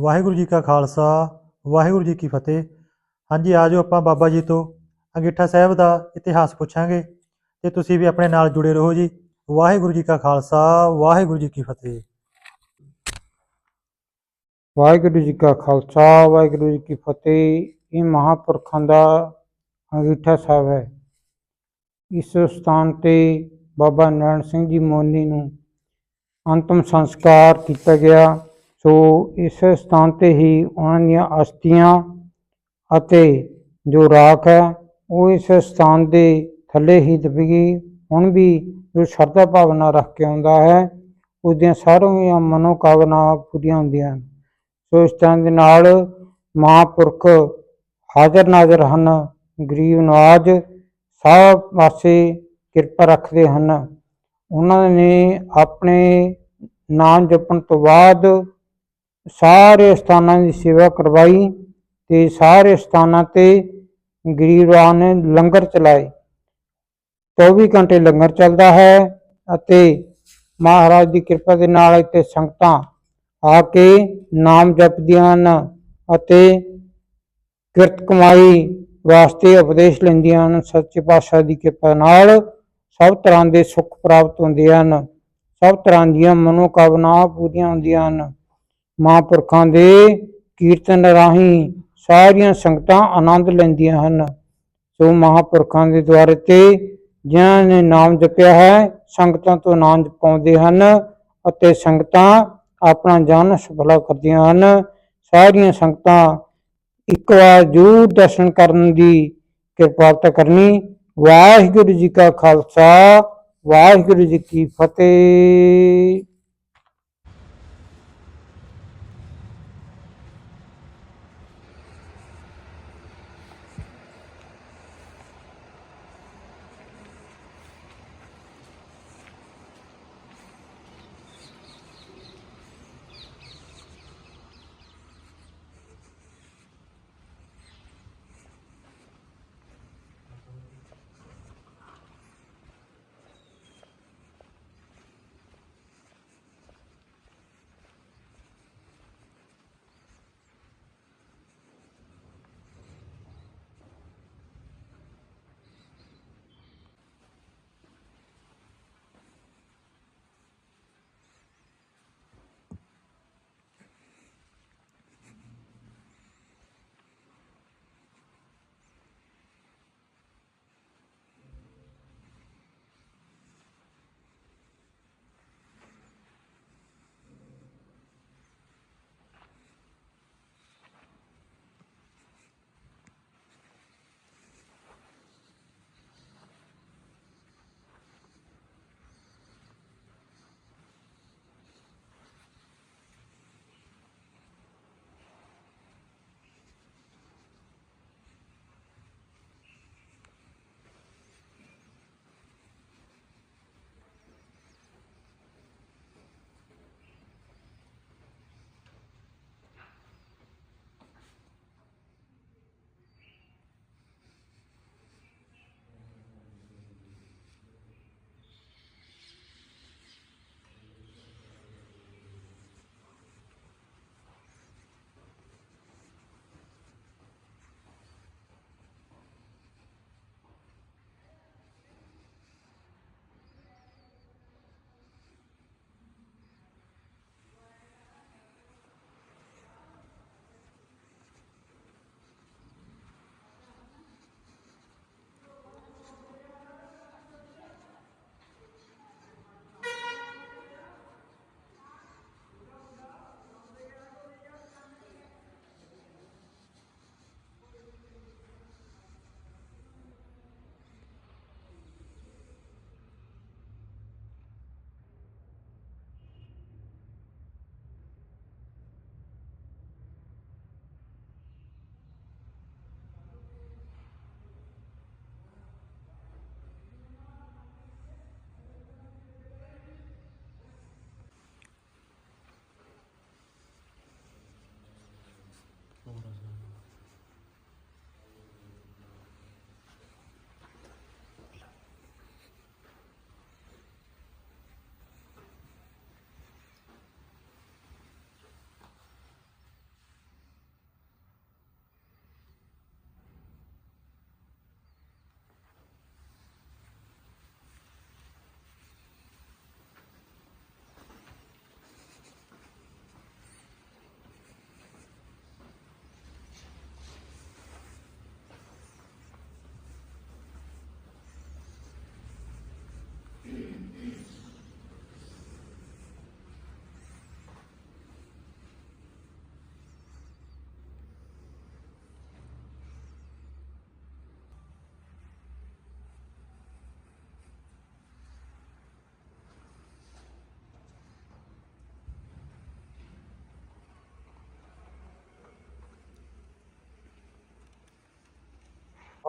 ਵਾਹਿਗੁਰੂ ਜੀ ਕਾ ਖਾਲਸਾ, ਵਾਹਿਗੁਰੂ ਜੀ ਕੀ ਫਤਿਹ। ਹਾਂਜੀ ਆਜੋ ਆਪਾਂ ਬਾਬਾ ਜੀ ਤੋਂ। ਅੰਗੀਠਾ ਸਾਹਿਬ ਦਾ ਇਤਿਹਾਸ ਪੁੱਛਾਂਗੇ ਤੇ ਤੁਸੀਂ ਵੀ ਆਪਣੇ ਨਾਲ ਜੁੜੇ ਰਹੋ ਜੀ। ਵਾਹਿਗੁਰੂ ਜੀ ਕਾ ਖਾਲਸਾ, ਵਾਹਿਗੁਰੂ ਜੀ ਕੀ ਫਤਿਹ। ਵਾਹਿਗੁਰੂ ਜੀ ਕਾ ਖਾਲਸਾ, ਵਾਹਿਗੁਰੂ ਜੀ ਕੀ ਫਤਿਹ। ਇਹ ਮਹਾਪੁਰਖਾਂ ਦਾ ਅੰਗੀਠਾ ਸਾਹਿਬ ਹੈ। ਇਸ ਸਥਾਨ ਤੇ ਬਾਬਾ ਨਾਰਾਇਣ ਸਿੰਘ ਜੀ ਮੋਨੀ ਨੂੰ ਅੰਤਮ ਸੰਸਕਾਰ ਕੀਤਾ ਗਿਆ। ਸੋ ਇਸ ਸਥਾਨ ਤੇ ਹੀ ਉਹਨਾਂ ਦੀਆਂ ਅਸਥੀਆਂ ਅਤੇ ਜੋ ਰਾਖ ਹੈ, ਉਹ ਇਸ ਸਥਾਨ ਦੇ ਥੱਲੇ ਹੀ ਦਬੀ ਹੁਣ ਵੀ ਜੋ ਸ਼ਰਧਾ ਭਾਵਨਾ ਰੱਖ ਕੇ ਆਉਂਦਾ ਹੈ, ਉਸ ਦੀਆਂ ਸਾਰੀਆਂ ਮਨੋਕਾਮਨਾਵਾਂ ਪੂਰੀਆਂ ਹੁੰਦੀਆਂ ਹਨ। ਸੋ ਇਸ ਤਰ੍ਹਾਂ ਦੇ ਨਾਲ ਮਹਾਂਪੁਰਖ ਹਾਜ਼ਰ ਨਾਜ਼ਰ ਹਨ, ਗਰੀਬ ਨਵਾਜ ਸਭ ਪਾਸੇ ਕਿਰਪਾ ਰੱਖਦੇ ਹਨ। ਉਹਨਾਂ ਨੇ ਆਪਣੇ ਨਾਮ ਜਪਣ ਤੋਂ ਬਾਅਦ ਸਾਰੇ ਸਥਾਨਾਂ ਦੀ ਸੇਵਾ ਕਰਵਾਈ ਤੇ ਸਾਰੇ ਸਥਾਨਾਂ ਤੇ ਗਰੀਬਾਂ ਨੇ ਲੰਗਰ ਚਲਾਏ। 24 ਘੰਟੇ ਲੰਗਰ ਚੱਲਦਾ ਹੈ ਅਤੇ ਮਹਾਰਾਜ ਦੀ ਕਿਰਪਾ ਦੇ ਨਾਲ ਇੱਥੇ ਸੰਗਤਾਂ ਆ ਕੇ ਨਾਮ ਜਪਦੀਆਂ ਹਨ ਅਤੇ ਕਿਰਤ ਕਮਾਈ ਵਾਸਤੇ ਉਪਦੇਸ਼ ਲੈਂਦੀਆਂ ਹਨ। ਸੱਚੇ ਪਾਤਸ਼ਾਹ ਦੀ ਕਿਰਪਾ ਨਾਲ ਸਭ ਤਰ੍ਹਾਂ ਦੇ ਸੁੱਖ ਪ੍ਰਾਪਤ ਹੁੰਦੇ ਹਨ। ਸਭ ਤਰ੍ਹਾਂ ਦੀਆਂ ਮਨੋਕਾਮਨਾਵਾਂ ਪੂਰੀਆਂ ਹੁੰਦੀਆਂ ਹਨ। ਮਹਾਂਪੁਰਖਾਂ ਦੇ ਕੀਰਤਨ ਰਾਹੀਂ ਸਾਰੀਆਂ ਸੰਗਤਾਂ ਆਨੰਦ ਲੈਂਦੀਆਂ ਹਨ। ਸੋ ਮਹਾਂਪੁਰਖਾਂ ਦੇ ਦੁਆਰੇ ਤੇ ਜਿਨ੍ਹਾਂ ਨੇ ਨਾਮ ਜਪਿਆ ਹੈ, ਸੰਗਤਾਂ ਤੋਂ ਆਨੰਦ ਪਾਉਂਦੇ ਹਨ ਅਤੇ ਸੰਗਤਾਂ ਆਪਣਾ ਜਨ ਸਫਲਾ ਕਰਦੀਆਂ ਹਨ। ਸਾਰੀਆਂ ਸੰਗਤਾਂ ਇੱਕ ਵਾਰ ਜਰੂਰ ਦਰਸ਼ਨ ਕਰਨ ਦੀ ਕਿਰਪਾਲਤਾ ਕਰਨੀ। ਵਾਹਿਗੁਰੂ ਜੀ ਕਾ ਖਾਲਸਾ, ਵਾਹਿਗੁਰੂ ਜੀ ਕੀ ਫਤਿਹ।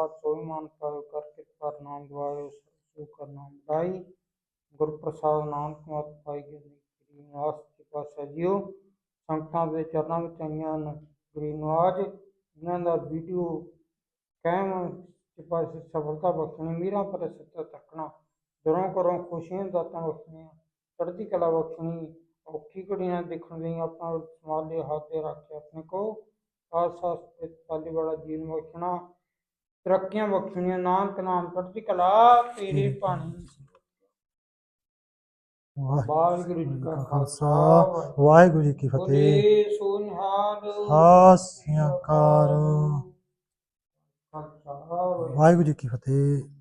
ਹੱਥ ਸੋਈ ਮਾਨ ਪਾਇਓ ਕਰਕੇ ਪਰ ਨਾਮ ਦਵਾਇਓ ਸੋ ਕਰ ਨਾਮ ਦਾਈ ਗੁਰਪ੍ਰਸਾਦ ਨਾਨਕ ਮਤ ਪਾਈ ਗਈ ਨਿਵਾਸ ਦੇ ਪਾਸਾ ਜਿਓ। ਸੰਤਾਂ ਦੇ ਚਰਨਾਂ ਵਿੱਚ ਆਈਆਂ ਹਨ ਗਰੀ ਨਵਾਜ ਇਹਨਾਂ ਦਾ ਵੀਡੀਓ ਕਾਇਮ ਦੇ ਪਾਸੇ ਸਫਲਤਾ ਬਖਸ਼ਣੀ, ਮੀਰਾਂ ਪਰ ਸੱਤਾ ਤੱਕਣਾ ਦਰੋਂ ਕਰੋਂ ਖੁਸ਼ੀਆਂ ਦਾਤਾਂ ਬਖਸ਼ਣੀਆਂ, ਚੜ੍ਹਦੀ ਕਲਾ ਬਖਸ਼ਣੀ, ਔਖੀ ਘੜੀਆਂ ਦੇਖਣ ਲਈ ਆਪਣਾ ਸਮਾਲੇ ਹੱਥ ਤੇ ਰੱਖ ਕੇ ਆਪਣੇ ਕੋ ਆਸਾ ਪਾਲੀ ਵਾਲਾ ਜੀਵਨ ਬਖਸ਼ਣਾ ਤਰੱਕੀਆਂ ਬਖਸ਼ਣੀਆਂ ਨਾਨਕ ਨਾਮ ਚੜ੍ਹਦੀ ਕਲਾ ਤੇਰੀ ਬਾਣੀ ਵਾਹਿਗੁਰੂ ਜੀ ਕਾ ਖਾਲਸਾ ਵਾਹਿਗੁਰੂ ਜੀ ਕੀ ਫਤਿਹ। ਬੋਲੇ ਸੋ ਨਿਹਾਲ ਹਾਸਿਆਕਾਰ ਖਾਲਸਾ ਵਾਹਿਗੁਰੂ। ਵਾਹਿਗੁਰੂ ਜੀ ਕੀ ਫਤਿਹ।